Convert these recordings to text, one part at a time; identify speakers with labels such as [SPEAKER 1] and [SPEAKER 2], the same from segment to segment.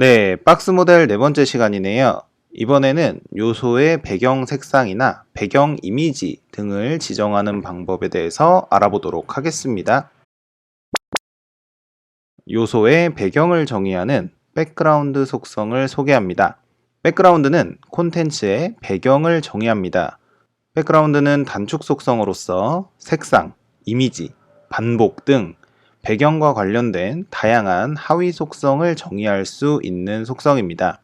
[SPEAKER 1] 네, 박스 모델 네 번째 시간이네요. 이번에는 요소의 배경 색상이나 배경 이미지 등을 지정하는 방법에 대해서 알아보도록 하겠습니다. 요소의 배경을 정의하는 백그라운드 속성을 소개합니다. 백그라운드는 콘텐츠의 배경을 정의합니다. 백그라운드는 단축 속성으로서 색상, 이미지, 반복 등 배경과 관련된 다양한 하위 속성을 정의할 수 있는 속성입니다.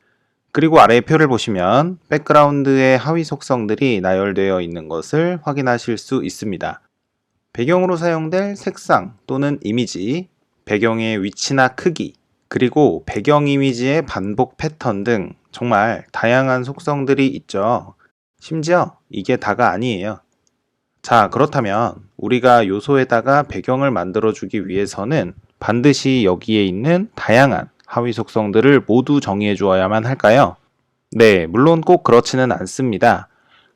[SPEAKER 1] 그리고 아래의 표를 보시면 백그라운드의 하위 속성들이 나열되어 있는 것을 확인하실 수 있습니다. 배경으로 사용될 색상 또는 이미지, 배경의 위치나 크기, 그리고 배경 이미지의 반복 패턴 등 정말 다양한 속성들이 있죠. 심지어 이게 다가 아니에요. 자, 그렇다면 우리가 요소에다가 배경을 만들어주기 위해서는 반드시 여기에 있는 다양한 하위 속성들을 모두 정의해 주어야만 할까요? 네, 물론 꼭 그렇지는 않습니다.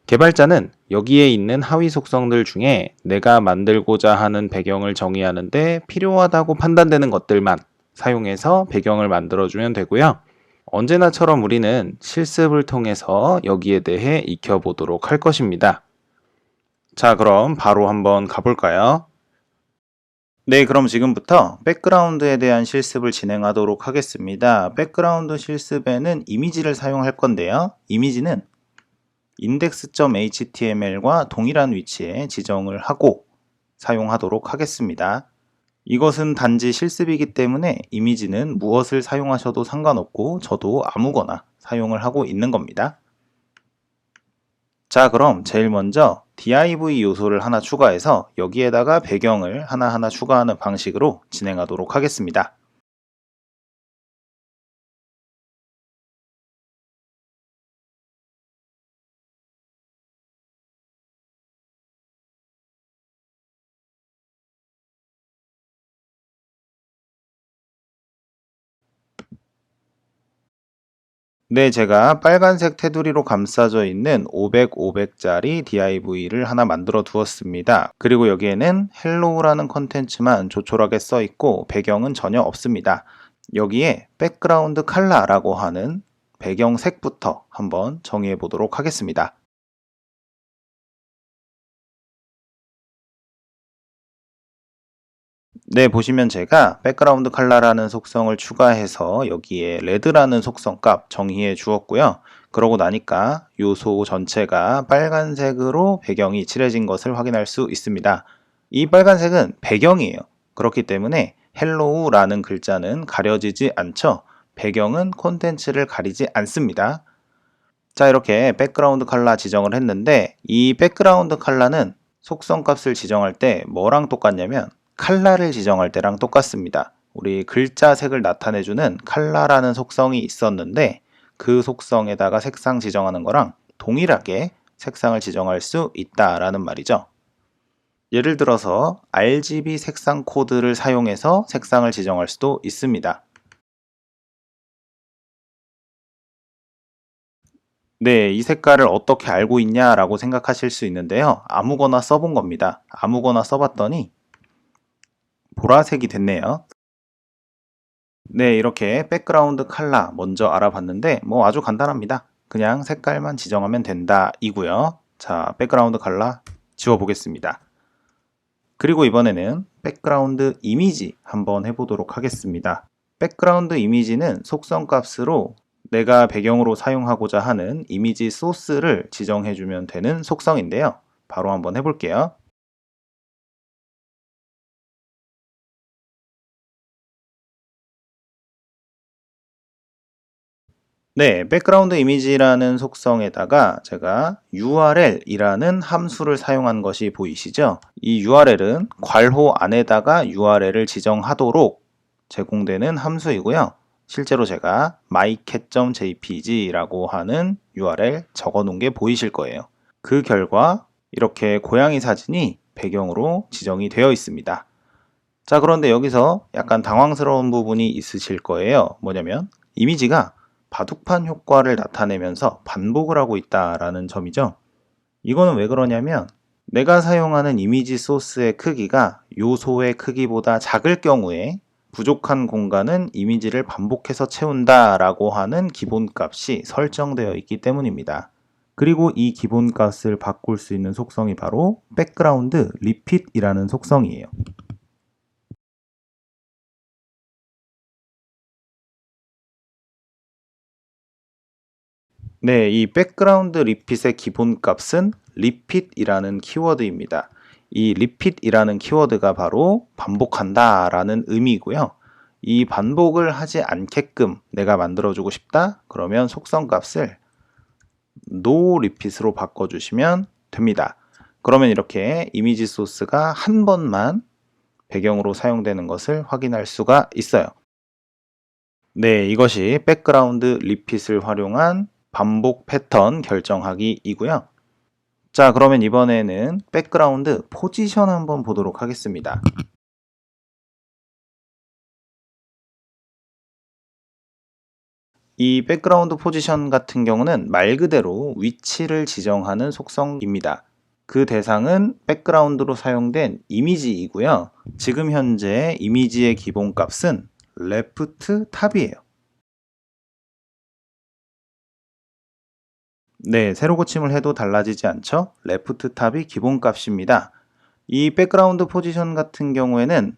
[SPEAKER 1] 개발자는 여기에 있는 하위 속성들 중에 내가 만들고자 하는 배경을 정의하는데 필요하다고 판단되는 것들만 사용해서 배경을 만들어주면 되고요. 언제나처럼 우리는 실습을 통해서 여기에 대해 익혀보도록 할 것입니다. 자, 그럼 바로 한번 가볼까요? 네, 그럼 지금부터 백그라운드에 대한 실습을 진행하도록 하겠습니다. 백그라운드 실습에는 이미지를 사용할 건데요. 이미지는 index.html과 동일한 위치에 지정을 하고 사용하도록 하겠습니다. 이것은 단지 실습이기 때문에 이미지는 무엇을 사용하셔도 상관없고 저도 아무거나 사용을 하고 있는 겁니다. 자, 그럼 제일 먼저 div 요소를 하나 추가해서 여기에다가 배경을 하나하나 추가하는 방식으로 진행하도록 하겠습니다. 네, 제가 빨간색 테두리로 감싸져 있는 500, 500짜리 div를 하나 만들어 두었습니다. 그리고 여기에는 헬로우라는 컨텐츠만 조촐하게 써 있고 배경은 전혀 없습니다. 여기에 백그라운드 컬러라고 하는 배경색부터 한번 정의해 보도록 하겠습니다. 네, 보시면 제가 백그라운드 컬러라는 속성을 추가해서 여기에 레드라는 속성 값 정의해 주었고요. 그러고 나니까 요소 전체가 빨간색으로 배경이 칠해진 것을 확인할 수 있습니다. 이 빨간색은 배경이에요. 그렇기 때문에 헬로우라는 글자는 가려지지 않죠. 배경은 콘텐츠를 가리지 않습니다. 자, 이렇게 백그라운드 컬러 지정을 했는데 이 백그라운드 컬러는 속성 값을 지정할 때 뭐랑 똑같냐면 칼라를 지정할 때랑 똑같습니다. 우리 글자 색을 나타내주는 칼라라는 속성이 있었는데 그 속성에다가 색상 지정하는 거랑 동일하게 색상을 지정할 수 있다라는 말이죠. 예를 들어서 RGB 색상 코드를 사용해서 색상을 지정할 수도 있습니다. 네, 이 색깔을 어떻게 알고 있냐라고 생각하실 수 있는데요. 아무거나 써본 겁니다. 아무거나 써봤더니 보라색이 됐네요. 네, 이렇게 백그라운드 컬러 먼저 알아봤는데 뭐 아주 간단합니다. 그냥 색깔만 지정하면 된다 이고요. 자, 백그라운드 컬러 지워보겠습니다. 그리고 이번에는 백그라운드 이미지 한번 해보도록 하겠습니다. 백그라운드 이미지는 속성 값으로 내가 배경으로 사용하고자 하는 이미지 소스를 지정해주면 되는 속성인데요. 바로 한번 해볼게요. 네, 백그라운드 이미지라는 속성에다가 제가 url이라는 함수를 사용한 것이 보이시죠? 이 url은 괄호 안에다가 url을 지정하도록 제공되는 함수이고요. 실제로 제가 mycat.jpg라고 하는 url 적어 놓은 게 보이실 거예요. 그 결과 이렇게 고양이 사진이 배경으로 지정이 되어 있습니다. 자, 그런데 여기서 약간 당황스러운 부분이 있으실 거예요. 뭐냐면 이미지가 바둑판 효과를 나타내면서 반복을 하고 있다라는 점이죠. 이거는 왜 그러냐면 내가 사용하는 이미지 소스의 크기가 요소의 크기보다 작을 경우에 부족한 공간은 이미지를 반복해서 채운다라고 하는 기본값이 설정되어 있기 때문입니다. 그리고 이 기본값을 바꿀 수 있는 속성이 바로 백그라운드 리핏이라는 속성이에요. 네, 이 백그라운드 리핏의 기본값은 repeat이라는 키워드입니다. 이 repeat이라는 키워드가 바로 반복한다 라는 의미고요. 이 반복을 하지 않게끔 내가 만들어주고 싶다? 그러면 속성값을 no repeat으로 바꿔주시면 됩니다. 그러면 이렇게 이미지 소스가 한 번만 배경으로 사용되는 것을 확인할 수가 있어요. 네, 이것이 백그라운드 리핏을 활용한 반복 패턴 결정하기이고요. 자, 그러면 이번에는 백그라운드 포지션 한번 보도록 하겠습니다. 이 백그라운드 포지션 같은 경우는 말 그대로 위치를 지정하는 속성입니다. 그 대상은 백그라운드로 사용된 이미지이고요. 지금 현재 이미지의 기본값은 레프트 탑이에요. 네, 새로 고침을 해도 달라지지 않죠? 레프트 탑이 기본값입니다. 이 백그라운드 포지션 같은 경우에는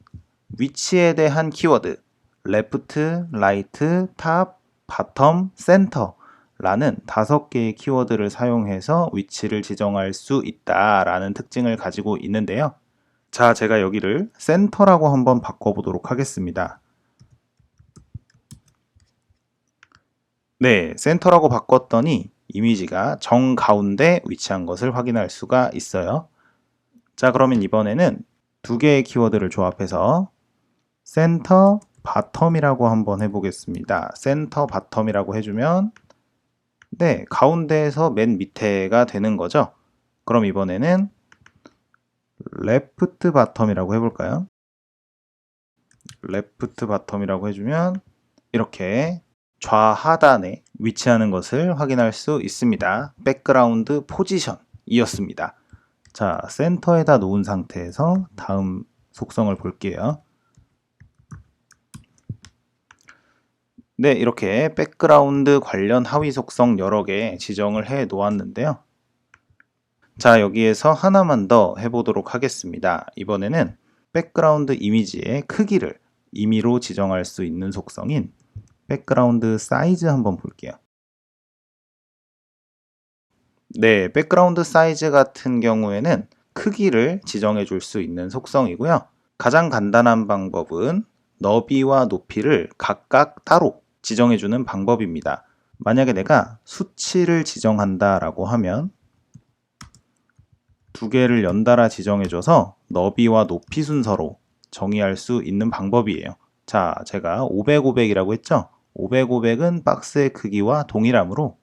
[SPEAKER 1] 위치에 대한 키워드 레프트, 라이트, 탑, 바텀, 센터 라는 다섯 개의 키워드를 사용해서 위치를 지정할 수 있다라는 특징을 가지고 있는데요. 자, 제가 여기를 센터라고 한번 바꿔보도록 하겠습니다. 네, 센터라고 바꿨더니 이미지가 정 가운데 위치한 것을 확인할 수가 있어요. 자, 그러면 이번에는 두 개의 키워드를 조합해서 센터 바텀이라고 한번 해보겠습니다. 센터 바텀이라고 해주면 네, 가운데에서 맨 밑에가 되는 거죠. 그럼 이번에는 레프트 바텀이라고 해볼까요? 레프트 바텀이라고 해주면 이렇게 좌하단에 위치하는 것을 확인할 수 있습니다. 백그라운드 포지션이었습니다. 자, 센터에다 놓은 상태에서 다음 속성을 볼게요. 네, 이렇게 백그라운드 관련 하위 속성 여러 개 지정을 해 놓았는데요. 자, 여기에서 하나만 더 해보도록 하겠습니다. 이번에는 백그라운드 이미지의 크기를 임의로 지정할 수 있는 속성인 백그라운드 사이즈 한번 볼게요. 네, 백그라운드 사이즈 같은 경우에는 크기를 지정해 줄 수 있는 속성이고요. 가장 간단한 방법은 너비와 높이를 각각 따로 지정해 주는 방법입니다. 만약에 내가 수치를 지정한다라고 하면 두 개를 연달아 지정해 줘서 너비와 높이 순서로 정의할 수 있는 방법이에요. 자, 제가 500, 500이라고 했죠? 500, 500은 박스의 크기와 동일하므로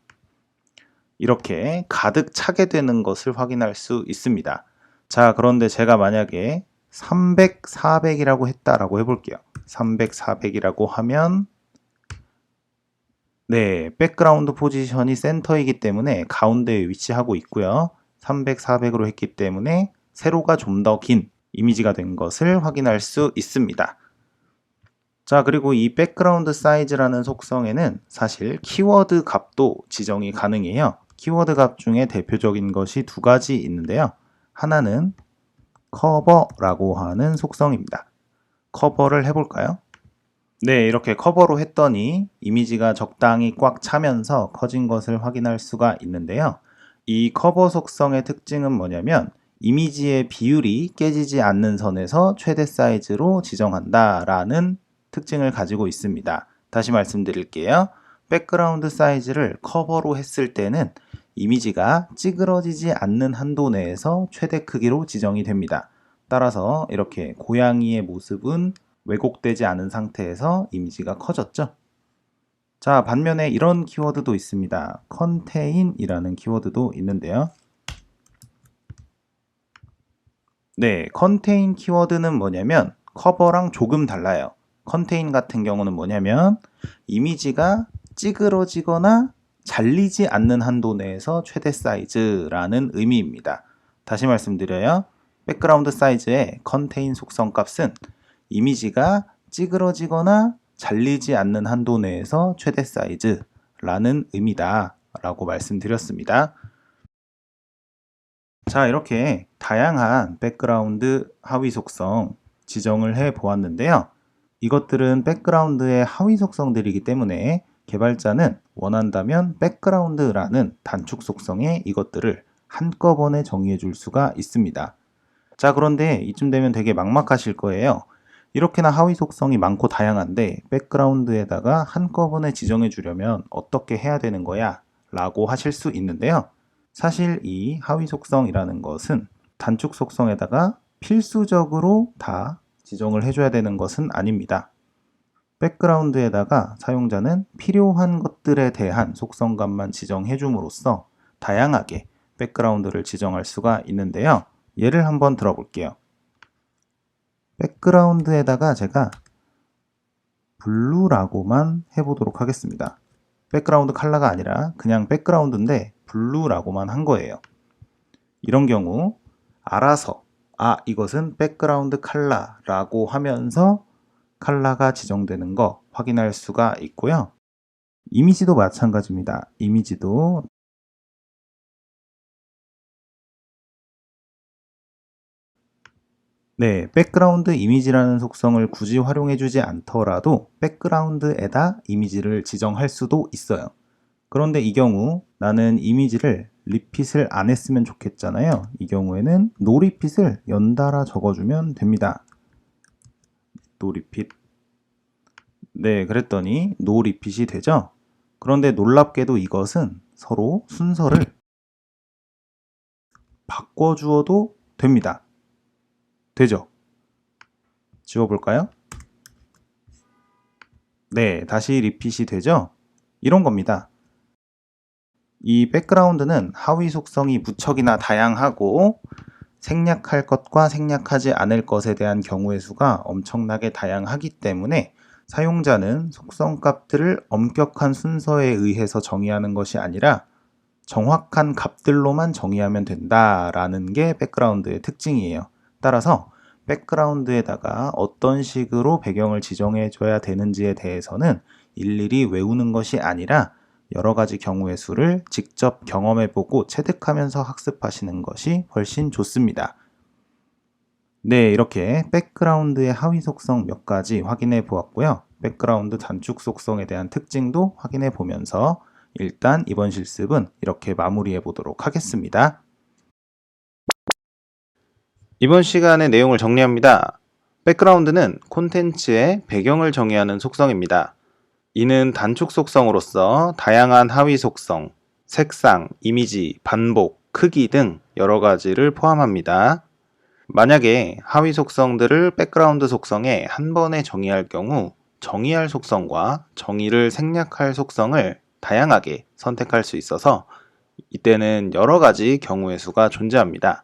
[SPEAKER 1] 이렇게 가득 차게 되는 것을 확인할 수 있습니다. 자, 그런데 제가 만약에 300, 400이라고 했다라고 해볼게요. 300, 400이라고 하면 네, 백그라운드 포지션이 센터이기 때문에 가운데에 위치하고 있고요. 300, 400으로 했기 때문에 세로가 좀 더 긴 이미지가 된 것을 확인할 수 있습니다. 자, 그리고 이 백그라운드 사이즈라는 속성에는 사실 키워드 값도 지정이 가능해요. 키워드 값 중에 대표적인 것이 두 가지 있는데요. 하나는 커버라고 하는 속성입니다. 커버를 해볼까요? 네, 이렇게 커버로 했더니 이미지가 적당히 꽉 차면서 커진 것을 확인할 수가 있는데요. 이 커버 속성의 특징은 뭐냐면 이미지의 비율이 깨지지 않는 선에서 최대 사이즈로 지정한다라는 특징을 가지고 있습니다. 다시 말씀드릴게요. 백그라운드 사이즈를 커버로 했을 때는 이미지가 찌그러지지 않는 한도 내에서 최대 크기로 지정이 됩니다. 따라서 이렇게 고양이의 모습은 왜곡되지 않은 상태에서 이미지가 커졌죠. 자, 반면에 이런 키워드도 있습니다. contain이라는 키워드도 있는데요. 네, contain 키워드는 뭐냐면 커버랑 조금 달라요. Contain 같은 경우는 뭐냐면 이미지가 찌그러지거나 잘리지 않는 한도 내에서 최대 사이즈라는 의미입니다. 다시 말씀드려요. 백그라운드 사이즈의 contain 속성 값은 이미지가 찌그러지거나 잘리지 않는 한도 내에서 최대 사이즈라는 의미다 라고 말씀드렸습니다. 자, 이렇게 다양한 백그라운드 하위 속성 지정을 해 보았는데요. 이것들은 백그라운드의 하위 속성들이기 때문에 개발자는 원한다면 백그라운드라는 단축 속성의 이것들을 한꺼번에 정의해 줄 수가 있습니다. 자, 그런데 이쯤 되면 되게 막막하실 거예요. 이렇게나 하위 속성이 많고 다양한데 백그라운드에다가 한꺼번에 지정해 주려면 어떻게 해야 되는 거야? 라고 하실 수 있는데요. 사실 이 하위 속성이라는 것은 단축 속성에다가 필수적으로 다 지정을 해줘야 되는 것은 아닙니다. 백그라운드에다가 사용자는 필요한 것들에 대한 속성값만 지정해 줌으로써 다양하게 백그라운드를 지정할 수가 있는데요. 예를 한번 들어볼게요. 백그라운드에다가 제가 블루라고만 해보도록 하겠습니다. 백그라운드 컬러가 아니라 그냥 백그라운드인데 블루라고만 한 거예요. 이런 경우 알아서 아 이것은 백그라운드 컬러라고 하면서 컬러가 지정되는 거 확인할 수가 있고요. 이미지도 마찬가지입니다. 이미지도 네, 백그라운드 이미지라는 속성을 굳이 활용해 주지 않더라도 백그라운드에다 이미지를 지정할 수도 있어요. 그런데 이 경우 나는 이미지를 리핏을 안 했으면 좋겠잖아요. 이 경우에는 노 리핏을 연달아 적어주면 됩니다. 노 리핏. 네, 그랬더니 노 리핏이 되죠. 그런데 놀랍게도 이것은 서로 순서를 바꿔주어도 됩니다. 되죠? 지워볼까요? 네, 다시 리핏이 되죠? 이런 겁니다. 이 백그라운드는 하위 속성이 무척이나 다양하고 생략할 것과 생략하지 않을 것에 대한 경우의 수가 엄청나게 다양하기 때문에 사용자는 속성 값들을 엄격한 순서에 의해서 정의하는 것이 아니라 정확한 값들로만 정의하면 된다라는 게 백그라운드의 특징이에요. 따라서 백그라운드에다가 어떤 식으로 배경을 지정해 줘야 되는지에 대해서는 일일이 외우는 것이 아니라 여러 가지 경우의 수를 직접 경험해 보고 체득하면서 학습하시는 것이 훨씬 좋습니다. 네, 이렇게 백그라운드의 하위 속성 몇 가지 확인해 보았고요. 백그라운드 단축 속성에 대한 특징도 확인해 보면서 일단 이번 실습은 이렇게 마무리해 보도록 하겠습니다. 이번 시간의 내용을 정리합니다. 백그라운드는 콘텐츠의 배경을 정의하는 속성입니다. 이는 단축 속성으로서 다양한 하위 속성, 색상, 이미지, 반복, 크기 등 여러 가지를 포함합니다. 만약에 하위 속성들을 백그라운드 속성에 한 번에 정의할 경우 정의할 속성과 정의를 생략할 속성을 다양하게 선택할 수 있어서 이때는 여러 가지 경우의 수가 존재합니다.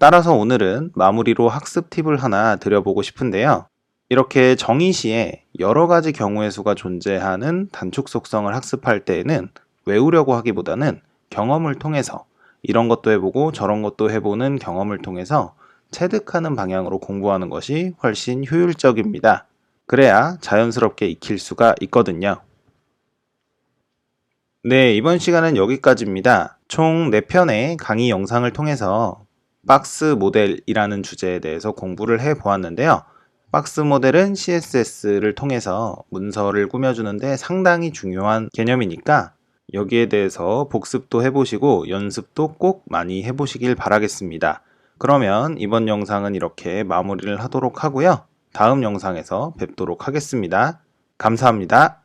[SPEAKER 1] 따라서 오늘은 마무리로 학습 팁을 하나 드려보고 싶은데요. 이렇게 정의 시에 여러 가지 경우의 수가 존재하는 단축 속성을 학습할 때에는 외우려고 하기보다는 경험을 통해서 이런 것도 해보고 저런 것도 해보는 경험을 통해서 체득하는 방향으로 공부하는 것이 훨씬 효율적입니다. 그래야 자연스럽게 익힐 수가 있거든요. 네, 이번 시간은 여기까지입니다. 총 4편의 강의 영상을 통해서 박스 모델이라는 주제에 대해서 공부를 해 보았는데요. 박스 모델은 CSS를 통해서 문서를 꾸며주는데 상당히 중요한 개념이니까 여기에 대해서 복습도 해보시고 연습도 꼭 많이 해보시길 바라겠습니다. 그러면 이번 영상은 이렇게 마무리를 하도록 하고요. 다음 영상에서 뵙도록 하겠습니다. 감사합니다.